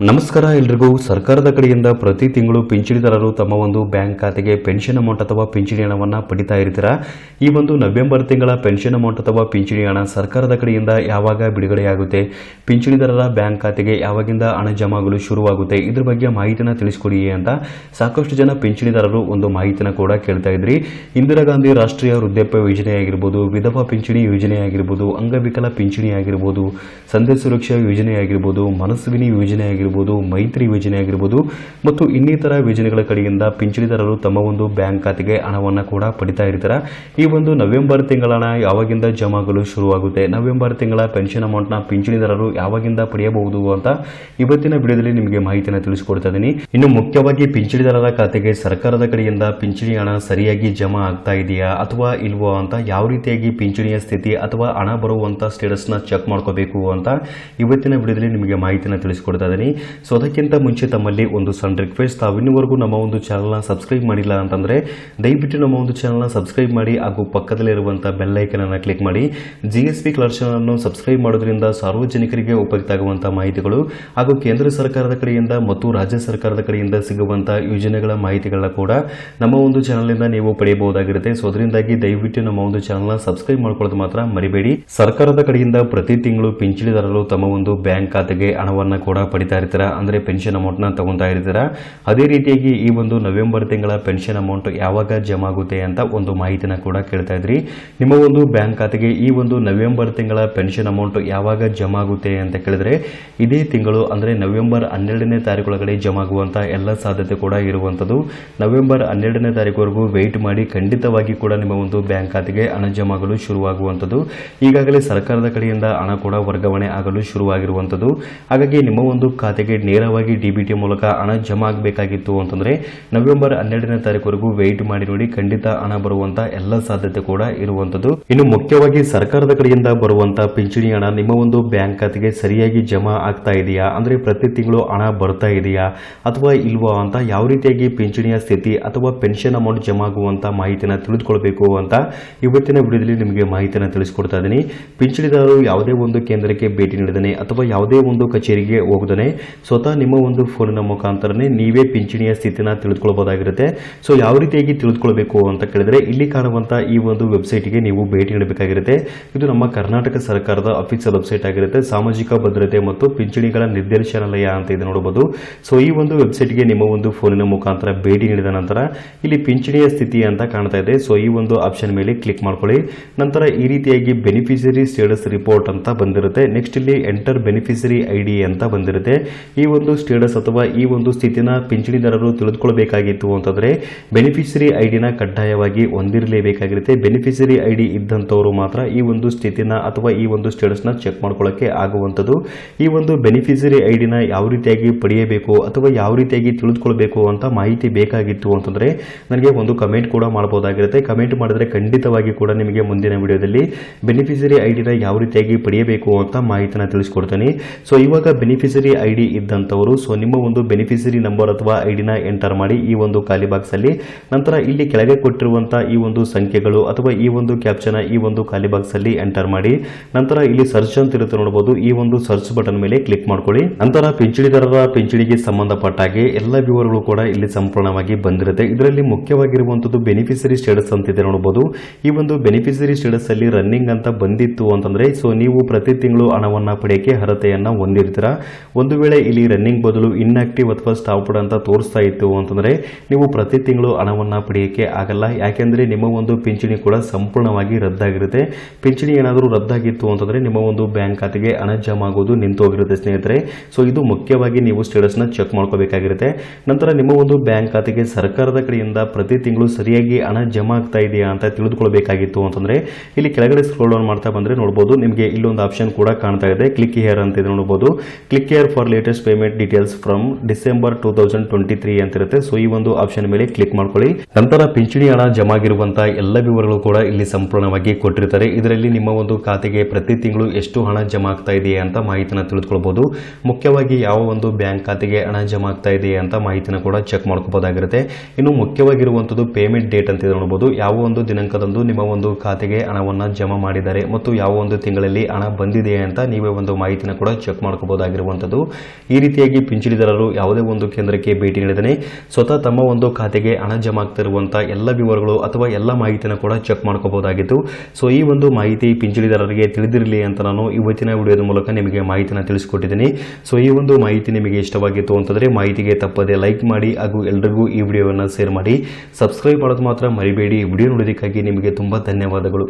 ನಮಸ್ಕಾರ ಎಲ್ರಿಗೂ. ಸರ್ಕಾರದ ಕಡೆಯಿಂದ ಪ್ರತಿ ತಿಂಗಳು ಪಿಂಚಣಿದಾರರು ತಮ್ಮ ಒಂದು ಬ್ಯಾಂಕ್ ಖಾತೆಗೆ ಪೆನ್ಷನ್ ಅಮೌಂಟ್ ಅಥವಾ ಪಿಂಚಣಿ ಹಣವನ್ನು ಪಡಿತಾ ಇರ್ತೀರಾ? ಈ ಒಂದು ನವೆಂಬರ್ ತಿಂಗಳ ಪೆನ್ಷನ್ ಅಮೌಂಟ್ ಅಥವಾ ಪಿಂಚಣಿ ಹಣ ಸರ್ಕಾರದ ಕಡೆಯಿಂದ ಯಾವಾಗ ಬಿಡುಗಡೆಯಾಗುತ್ತೆ? ಪಿಂಚಣಿದಾರರ ಬ್ಯಾಂಕ್ ಖಾತೆಗೆ ಯಾವಾಗಿಂದ ಹಣ ಜಮಾಗಲು ಶುರುವಾಗುತ್ತೆ? ಇದ್ರ ಬಗ್ಗೆ ಮಾಹಿತಿನ ತಿಳಿಸ್ಕೊಡಿ ಅಂತ ಸಾಕಷ್ಟು ಜನ ಪಿಂಚಣಿದಾರರು ಒಂದು ಮಾಹಿತಿನ ಕೂಡ ಕೇಳ್ತಾ ಇದ್ರಿ. ಇಂದಿರಾ ಗಾಂಧಿ ರಾಷ್ಟ್ರೀಯ ವೃದ್ಧಾಪ್ಯ ಯೋಜನೆ ಆಗಿರ್ಬೋದು ವಿಧವಾ ಪಿಂಚಣಿ ಯೋಜನೆ ಆಗಿರ್ಬೋದು ಅಂಗವಿಕಲ ಪಿಂಚಣಿ ಆಗಿರ್ಬೋದು ಸಂಧ್ಯಾ ಸುರಕ್ಷಾ ಯೋಜನೆ ಆಗಿರ್ಬೋದು ಮನಸ್ವಿನಿ ಯೋಜನೆ ಆಗಿರ್ಬೋದು ಮೈತ್ರಿ ಯೋಜನೆ ಆಗಿರ್ಬೋದು, ಮತ್ತು ಇನ್ನಿತರ ಯೋಜನೆಗಳ ಕಡೆಯಿಂದ ಪಿಂಚಣಿದಾರರು ತಮ್ಮ ಒಂದು ಬ್ಯಾಂಕ್ ಖಾತೆಗೆ ಹಣವನ್ನು ಕೂಡ ಪಡಿತಾ ಇರ್ತಾರೆ. ಈ ಒಂದು ನವೆಂಬರ್ ತಿಂಗಳ ಹಣ ಯಾವಾಗಿಂದ ಜಮಾಗಲು ಶುರುವಾಗುತ್ತೆ? ನವೆಂಬರ್ ತಿಂಗಳ ಪೆನ್ಷನ್ ಅಮೌಂಟ್ನ ಪಿಂಚಣಿದಾರರು ಯಾವಾಗಿಂದ ಪಡೆಯಬಹುದು ಅಂತ ಇವತ್ತಿನ ವಿಡಿಯೋದಲ್ಲಿ ನಿಮಗೆ ಮಾಹಿತಿಯನ್ನು ತಿಳಿಸಿಕೊಡ್ತಾ ಇದ್ದೀನಿ. ಇನ್ನು ಮುಖ್ಯವಾಗಿ ಪಿಂಚಣಿದಾರರ ಖಾತೆಗೆ ಸರ್ಕಾರದ ಕಡೆಯಿಂದ ಪಿಂಚಣಿ ಹಣ ಸರಿಯಾಗಿ ಜಮಾ ಆಗ್ತಾ ಇದೆಯಾ ಅಥವಾ ಇಲ್ವೋ ಅಂತ, ಯಾವ ರೀತಿಯಾಗಿ ಪಿಂಚಣಿಯ ಸ್ಥಿತಿ ಅಥವಾ ಹಣ ಬರುವಂತ ಸ್ಟೇಟಸ್ನ ಚೆಕ್ ಮಾಡ್ಕೋಬೇಕು ಅಂತ ಇವತ್ತಿನ ವಿಡಿಯೋದಲ್ಲಿ ನಿಮಗೆ ಮಾಹಿತಿಯನ್ನು ತಿಳಿಸಿಕೊಡ್ತಾ ಇದ್ದೀನಿ. ಸೊ ಅದಕ್ಕಿಂತ ಮುಂಚೆ ತಮ್ಮಲ್ಲಿ ಒಂದು ಸಣ್ಣ ರಿಕ್ವೆಸ್ಟ್ ತಾವಿನ್ನವರೆಗೂ ನಮ್ಮ ಒಂದು ಚಾನಲ್ನ ಸಬ್ಸ್ಕ್ರೈಬ್ ಮಾಡಿಲ್ಲ ಅಂತಂದ್ರೆ ದಯವಿಟ್ಟು ನಮ್ಮ ಒಂದು ಚಾನಲ್ನ ಸಬ್ಸ್ಕ್ರೈಬ್ ಮಾಡಿ ಹಾಗೂ ಪಕ್ಕದಲ್ಲಿರುವಂಥ ಬೆಲ್ಲೈಕನನ್ನು ಕ್ಲಿಕ್ ಮಾಡಿ. ಜಿ ಎಸ್ ಪಿ ಅನ್ನು ಸಬ್ಸ್ಕ್ರೈಬ್ ಮಾಡೋದ್ರಿಂದ ಸಾರ್ವಜನಿಕರಿಗೆ ಉಪಯುಕ್ತ ಆಗುವಂಥ ಮಾಹಿತಿಗಳು ಹಾಗೂ ಕೇಂದ್ರ ಸರ್ಕಾರದ ಕಡೆಯಿಂದ ಮತ್ತು ರಾಜ್ಯ ಸರ್ಕಾರದ ಕಡೆಯಿಂದ ಸಿಗುವಂಥ ಯೋಜನೆಗಳ ಮಾಹಿತಿಗಳನ್ನ ಕೂಡ ನಮ್ಮ ಒಂದು ಚಾನಲ್ನಿಂದ ನೀವು ಪಡೆಯಬಹುದಾಗಿರುತ್ತೆ. ಸೊ ಅದರಿಂದಾಗಿ ದಯವಿಟ್ಟು ನಮ್ಮ ಒಂದು ಚಾನಲ್ನ ಸಬ್ಸ್ಕ್ರೈಬ್ ಮಾಡ್ಕೊಳ್ಳೋದು ಮಾತ್ರ ಮರಿಬೇಡಿ. ಸರ್ಕಾರದ ಕಡೆಯಿಂದ ಪ್ರತಿ ತಿಂಗಳು ಪಿಂಚಣಿದಾರರು ತಮ್ಮ ಒಂದು ಬ್ಯಾಂಕ್ ಖಾತೆಗೆ ಹಣವನ್ನು ಕೂಡ ಪಡಿತಾ ಇರ್ತಾರ ಅಂದರೆ ಪೆನ್ಷನ್ ಅಮೌಂಟ್ನ ತಗೊತಾ ಇರ್ತೀರಾ? ಅದೇ ರೀತಿಯಾಗಿ ಈ ಒಂದು ನವೆಂಬರ್ ತಿಂಗಳ ಪೆನ್ಷನ್ ಅಮೌಂಟ್ ಯಾವಾಗ ಜಮಾ ಆಗುತ್ತೆ ಅಂತ ಒಂದು ಮಾಹಿತಿನ ಕೂಡ ಕೇಳ್ತಾ ಇದ್ರಿ. ನಿಮ್ಮ ಒಂದು ಬ್ಯಾಂಕ್ ಖಾತೆಗೆ ಈ ಒಂದು ನವೆಂಬರ್ ತಿಂಗಳ ಪೆನ್ಷನ್ ಅಮೌಂಟ್ ಯಾವಾಗ ಜಮಾ ಆಗುತ್ತೆ ಅಂತ ಕೇಳಿದ್ರೆ, ಇದೇ ತಿಂಗಳು ಅಂದರೆ ನವೆಂಬರ್ ಹನ್ನೆರಡನೇ ತಾರೀಕೊಳಗಡೆ ಜಮಾ ಆಗುವಂಥ ಎಲ್ಲ ಸಾಧ್ಯತೆ ಕೂಡ ಇರುವಂಥದ್ದು. ನವೆಂಬರ್ ಹನ್ನೆರಡನೇ ತಾರೀಕುವರೆಗೂ ವೆಯ್ಟ್ ಮಾಡಿ ಖಂಡಿತವಾಗಿ ಕೂಡ ನಿಮ್ಮ ಒಂದು ಬ್ಯಾಂಕ್ ಖಾತೆಗೆ ಹಣ ಜಮಾಗಲು ಶುರುವಾಗುವಂಥದ್ದು. ಈಗಾಗಲೇ ಸರ್ಕಾರದ ಕಡೆಯಿಂದ ಹಣ ಕೂಡ ವರ್ಗಾವಣೆ ಆಗಲು ಶುರುವಾಗಿರುವಂಥದ್ದು. ಹಾಗಾಗಿ ನಿಮ್ಮ ಒಂದು ಖಾತೆಗೆ ನೇರವಾಗಿ ಡಿಬಿಟಿ ಮೂಲಕ ಹಣ ಜಮಾ ಆಗಬೇಕಾಗಿತ್ತು ಅಂತಂದ್ರೆ ನವೆಂಬರ್ ಹನ್ನೆರಡನೇ ತಾರೀಕುವರೆಗೂ ವೆಯ್ಟ್ ಮಾಡಿ ನೋಡಿ ಖಂಡಿತ ಹಣ ಬರುವಂತ ಎಲ್ಲ ಸಾಧ್ಯತೆ ಕೂಡ ಇರುವಂತದ್ದು. ಇನ್ನು ಮುಖ್ಯವಾಗಿ ಸರ್ಕಾರದ ಕಡೆಯಿಂದ ಬರುವಂತ ಪಿಂಚಣಿ ಹಣ ನಿಮ್ಮ ಒಂದು ಬ್ಯಾಂಕ್ ಖಾತೆಗೆ ಸರಿಯಾಗಿ ಜಮಾ ಆಗ್ತಾ ಇದೆಯಾ? ಅಂದ್ರೆ ಪ್ರತಿ ತಿಂಗಳು ಹಣ ಬರ್ತಾ ಇದೆಯಾ? ಅಥವಾ ಇಲ್ವಾ ಅಂತ ಯಾವ ರೀತಿಯಾಗಿ ಪಿಂಚಣಿಯ ಸ್ಥಿತಿ ಅಥವಾ ಪೆನ್ಷನ್ ಅಮೌಂಟ್ ಜಮಾ ಆಗುವಂತ ಮಾಹಿತಿನ ತಿಳಿದುಕೊಳ್ಬೇಕು ಅಂತ ಇವತ್ತಿನ ವಿಡಿಯೋದಲ್ಲಿ ನಿಮಗೆ ಮಾಹಿತಿನ ತಿಳಿಸ್ಕೊಡ್ತಾ ಇದ್ದೀನಿ. ಪಿಂಚಣಿದಾರರು ಯಾವುದೇ ಒಂದು ಕೇಂದ್ರಕ್ಕೆ ಭೇಟಿ ನೀಡದನೆ ಅಥವಾ ಯಾವುದೇ ಒಂದು ಕಚೇರಿಗೆ ಹೋಗದನೆ ಸ್ವತಃ ನಿಮ್ಮ ಒಂದು ಫೋನಿನ ಮುಖಾಂತರನೇ ನೀವೇ ಪಿಂಚಣಿಯ ಸ್ಥಿತಿನ ತಿಳಿದುಕೊಳ್ಳಬಹುದಾಗಿರುತ್ತೆ ಸೊ ಯಾವ ರೀತಿಯಾಗಿ ತಿಳಿದುಕೊಳ್ಬೇಕು ಅಂತ ಕೇಳಿದರೆ, ಇಲ್ಲಿ ಕಾಣುವಂತ ಈ ಒಂದು ವೆಬ್ಸೈಟ್ಗೆ ನೀವು ಭೇಟಿ ನೀಡಬೇಕಾಗಿರುತ್ತೆ. ಇದು ನಮ್ಮ ಕರ್ನಾಟಕ ಸರ್ಕಾರದ ಅಫಿಷಿಯಲ್ ವೆಬ್ಸೈಟ್ ಆಗಿರುತ್ತೆ. ಸಾಮಾಜಿಕ ಭದ್ರತೆ ಮತ್ತು ಪಿಂಚಣಿಗಳ ನಿರ್ದೇಶನಾಲಯ ಅಂತ ಇದೆ ನೋಡಬಹುದು. ಸೊ ಈ ಒಂದು ವೆಬ್ಸೈಟ್ಗೆ ನಿಮ್ಮ ಒಂದು ಫೋನಿನ ಮುಖಾಂತರ ಭೇಟಿ ನೀಡಿದ ನಂತರ, ಇಲ್ಲಿ ಪಿಂಚಣಿಯ ಸ್ಥಿತಿ ಅಂತ ಕಾಣ್ತಾ ಇದೆ. ಸೊ ಈ ಒಂದು ಆಪ್ಷನ್ ಮೇಲೆ ಕ್ಲಿಕ್ ಮಾಡ್ಕೊಳ್ಳಿ. ನಂತರ ಈ ರೀತಿಯಾಗಿ ಬೆನಿಫಿಷರಿ ಸ್ಟೇಟಸ್ ರಿಪೋರ್ಟ್ ಅಂತ ಬಂದಿರುತ್ತೆ. ನೆಕ್ಸ್ಟ್ ಇಲ್ಲಿ ಎಂಟರ್ ಬೆನಿಫಿಷರಿ ಐ ಅಂತ ಬಂದಿರುತ್ತೆ. ಈ ಒಂದು ಸ್ಟೇಟಸ್ ಅಥವಾ ಈ ಒಂದು ಸ್ಥಿತಿನ ಪಿಂಚಣಿದಾರರು ತಿಳಿದುಕೊಳ್ಬೇಕಾಗಿತ್ತು ಅಂತಂದ್ರೆ ಬೆನಿಫಿಷರಿ ಐ ಡಿನ ಕಡ್ಡಾಯವಾಗಿ ಹೊಂದಿರಲೇಬೇಕಾಗಿರುತ್ತೆ. ಬೆನಿಫಿಷರಿ ಐ ಡಿ ಇದ್ದಂಥವರು ಮಾತ್ರ ಈ ಒಂದು ಸ್ಥಿತಿನ ಅಥವಾ ಈ ಒಂದು ಸ್ಟೇಟಸ್ನ ಚೆಕ್ ಮಾಡ್ಕೊಳ್ಳೋಕೆ ಆಗುವಂಥದ್ದು. ಈ ಒಂದು ಬೆನಿಫಿಷರಿ ಐ ಡಿನ ಯಾವ ರೀತಿಯಾಗಿ ಪಡೆಯಬೇಕು ಅಥವಾ ಯಾವ ರೀತಿಯಾಗಿ ತಿಳಿದುಕೊಳ್ಬೇಕು ಅಂತ ಮಾಹಿತಿ ಬೇಕಾಗಿತ್ತು ಅಂತಂದ್ರೆ, ನನಗೆ ಒಂದು ಕಮೆಂಟ್ ಕೂಡ ಮಾಡಬಹುದಾಗಿರುತ್ತೆ ಕಮೆಂಟ್ ಮಾಡಿದ್ರೆ ಖಂಡಿತವಾಗಿ ಕೂಡ ನಿಮಗೆ ಮುಂದಿನ ವಿಡಿಯೋದಲ್ಲಿ ಬೆನಿಫಿಷರಿ ಐ ಡಿನ ಯಾವ ರೀತಿಯಾಗಿ ಪಡೆಯಬೇಕು ಅಂತ ಮಾಹಿತಿನ ತಿಳಿಸ್ಕೊಡ್ತೀನಿ. ಸೊ ಇವಾಗ ಬೆನಿಫಿಷರಿ ಐ ಡಿ ಇದ್ದಂಥವರು. ಸೊ ನಿಮ್ಮ ಒಂದು ಬೆನಿಫಿಷರಿ ನಂಬರ್ ಅಥವಾ ಐ ಡಿನ ಎಂಟರ್ ಮಾಡಿ ಈ ಒಂದು ಖಾಲಿ ಬಾಕ್ಸಲ್ಲಿ ನಂತರ ಇಲ್ಲಿ ಕೆಳಗೆ ಕೊಟ್ಟಿರುವಂತ ಈ ಒಂದು ಸಂಖ್ಯೆಗಳು ಅಥವಾ ಈ ಒಂದು ಕ್ಯಾಪ್ಷನ್ ಈ ಒಂದು ಖಾಲಿ ಬಾಕ್ಸಲ್ಲಿ ಎಂಟರ್ ಮಾಡಿ. ನಂತರ ಇಲ್ಲಿ ಸರ್ಚ್ ಅಂತ ಇರುತ್ತೆ ನೋಡಬಹುದು ಈ ಒಂದು ಸರ್ಚ್ ಬಟನ್ ಮೇಲೆ ಕ್ಲಿಕ್ ಮಾಡ್ಕೊಳ್ಳಿ. ನಂತರ ಪಿಂಚಣಿದಾರರ ಪಿಂಚಣಿಗೆ ಸಂಬಂಧಪಟ್ಟ ಹಾಗೆ ಎಲ್ಲ ವಿವರಗಳು ಕೂಡ ಇಲ್ಲಿ ಸಂಪೂರ್ಣವಾಗಿ ಬಂದಿರುತ್ತೆ. ಇದರಲ್ಲಿ ಮುಖ್ಯವಾಗಿರುವಂತದ್ದು ಬೆನಿಫಿಷರಿ ಸ್ಟೇಟಸ್ ಅಂತ ಇದೆ ನೋಡಬಹುದು ಈ ಒಂದು ಬೆನಿಫಿಷರಿ ಸ್ಟೇಟಸ್ ಅಲ್ಲಿ ರನ್ನಿಂಗ್ ಅಂತ ಬಂದಿತ್ತು ಅಂತಂದ್ರೆ ಸೊ ನೀವು ಪ್ರತಿ ತಿಂಗಳು ಹಣವನ್ನ ಪಡೆಯಕ್ಕೆ ಅರ್ಹತೆಯನ್ನ ಹೊಂದಿರ್ತೀರಾ. ಒಂದು ಇಲ್ಲಿ ರನ್ನಿಂಗ್ ಬದಲು ಇನ್ಆಕ್ಟಿವ್ ಅಥವಾ ಸ್ಟಾಪ್ಡ್ ಅಂತ ತೋರಿಸ್ತಾ ಇತ್ತು ಅಂತಂದ್ರೆ ನೀವು ಪ್ರತಿ ತಿಂಗಳು ಹಣವನ್ನ ಪಡೆಯಕ್ಕೆ ಆಗಲ್ಲ. ಯಾಕೆಂದ್ರೆ ನಿಮ್ಮ ಒಂದು ಪಿಂಚಣಿ ಕೂಡ ಸಂಪೂರ್ಣವಾಗಿ ರದ್ದಾಗಿರುತ್ತೆ. ಪಿಂಚಣಿ ಏನಾದರೂ ರದ್ದಾಗಿತ್ತು ಅಂತಂದ್ರೆ ನಿಮ್ಮ ಒಂದು ಬ್ಯಾಂಕ್ ಖಾತೆಗೆ ಹಣ ಜಮಾ ಆಗೋದು ನಿಂತು ಹೋಗಿರುತ್ತೆ ಸ್ನೇಹಿತರೆ. ಸೊ ಇದು ಮುಖ್ಯವಾಗಿ ನೀವು ಸ್ಟೇಟಸ್ನ ಚೆಕ್ ಮಾಡ್ಕೋಬೇಕಾಗಿರುತ್ತೆ. ನಂತರ ನಿಮ್ಮ ಒಂದು ಬ್ಯಾಂಕ್ ಖಾತೆಗೆ ಸರ್ಕಾರದ ಕಡೆಯಿಂದ ಪ್ರತಿ ತಿಂಗಳು ಸರಿಯಾಗಿ ಹಣ ಜಮಾ ಆಗ್ತಾ ಇದೆಯಾ ಅಂತ ತಿಳಿದುಕೊಳ್ಬೇಕಾಗಿತ್ತು ಅಂತಂದ್ರೆ ಇಲ್ಲಿ ಕೆಳಗಡೆ ಸ್ಕ್ರೋಲ್ ಡೌನ್ ಮಾಡ್ತಾ ಬಂದ್ರೆ ನೋಡಬಹುದು ನಿಮಗೆ ಇಲ್ಲೊಂದು ಆಪ್ಷನ್ ಕೂಡ ಕಾಣ್ತಾ ಇದೆ. ಕ್ಲಿಕ್ ಹಿಯರ್ ಅಂತ ಇದೆ ನೋಡಬಹುದು click here for latest payment details from December two thousand twenty three ಅಂತ ಇರುತ್ತೆ ಸೊ ಈ ಒಂದು ಆಪ್ಷನ್ ಮೇಲೆ ಕ್ಲಿಕ್ ಮಾಡ್ಕೊಳ್ಳಿ. ನಂತರ ಪಿಂಚಣಿ ಹಣ ಜಮಾ ಆಗಿರುವಂತಹ ಎಲ್ಲ ವಿವರಗಳು ಕೂಡ ಇಲ್ಲಿ ಸಂಪೂರ್ಣವಾಗಿ ಕೊಟ್ಟಿರ್ತಾರೆ. ಇದರಲ್ಲಿ ನಿಮ್ಮ ಒಂದು ಖಾತೆಗೆ ಪ್ರತಿ ತಿಂಗಳು ಎಷ್ಟು ಹಣ ಜಮಾ ಆಗ್ತಾ ಇದೆಯಾ ಅಂತ ಮಾಹಿತಿನ ತಿಳಿದುಕೊಳ್ಬಹುದು ಮುಖ್ಯವಾಗಿ ಯಾವ ಒಂದು ಬ್ಯಾಂಕ್ ಖಾತೆಗೆ ಹಣ ಜಮಾ ಆಗ್ತಾ ಇದೆಯಾ ಅಂತ ಮಾಹಿತಿನ ಕೂಡ ಚೆಕ್ ಮಾಡ್ಕೋಬಹುದಾಗಿರುತ್ತೆ ಇನ್ನು ಮುಖ್ಯವಾಗಿರುವಂತದ್ದು ಪೇಮೆಂಟ್ ಡೇಟ್ ಅಂತ ನೋಡಬಹುದು ಯಾವ ಒಂದು ದಿನಾಂಕದಂದು ನಿಮ್ಮ ಒಂದು ಖಾತೆಗೆ ಹಣವನ್ನ ಜಮಾ ಮಾಡಿದ್ದಾರೆ ಮತ್ತು ಯಾವ ಒಂದು ತಿಂಗಳಲ್ಲಿ ಹಣ ಬಂದಿದೆ ಅಂತ ನೀವೇ ಒಂದು ಮಾಹಿತಿನ ಕೂಡ ಚೆಕ್ ಮಾಡ್ಕೋಬಹುದಾಗಿರುವಂತದ್ದು ಈ ರೀತಿಯಾಗಿ ಪಿಂಚಣಿದಾರರು ಯಾವುದೇ ಒಂದು ಕೇಂದ್ರಕ್ಕೆ ಭೇಟಿ ನೀಡಿದರೆ ಸ್ವತಃ ತಮ್ಮ ಒಂದು ಖಾತೆಗೆ ಹಣ ಜಮಾ ಆಗ್ತಿರುವಂಥ ಎಲ್ಲ ವಿವರಗಳು ಅಥವಾ ಎಲ್ಲ ಮಾಹಿತಿನ ಕೂಡ ಚೆಕ್ ಮಾಡ್ಕೋಬಹುದಾಗಿತ್ತು. ಸೊ, ಈ ಒಂದು ಮಾಹಿತಿ ಪಿಂಚಣಿದಾರರಿಗೆ ತಿಳಿದಿರಲಿ ಅಂತ ನಾನು ಇವತ್ತಿನ ವಿಡಿಯೋದ ಮೂಲಕ ನಿಮಗೆ ಮಾಹಿತಿನ ತಿಳಿಸ್ಕೊಟ್ಟಿದ್ದೀನಿ. ಸೊ, ಈ ಒಂದು ಮಾಹಿತಿ ನಿಮಗೆ ಇಷ್ಟವಾಗಿತ್ತು ಅಂತಂದರೆ ಮಾಹಿತಿಗೆ ತಪ್ಪದೆ ಲೈಕ್ ಮಾಡಿ ಹಾಗೂ ಎಲ್ರಿಗೂ ಈ ವಿಡಿಯೋವನ್ನು ಶೇರ್ ಮಾಡಿ. ಸಬ್ಸ್ಕ್ರೈಬ್ ಮಾಡೋದು ಮಾತ್ರ ಮರಿಬೇಡಿ. ವಿಡಿಯೋ ನೋಡೋದಕ್ಕಾಗಿ ನಿಮಗೆ ತುಂಬ ಧನ್ಯವಾದಗಳು.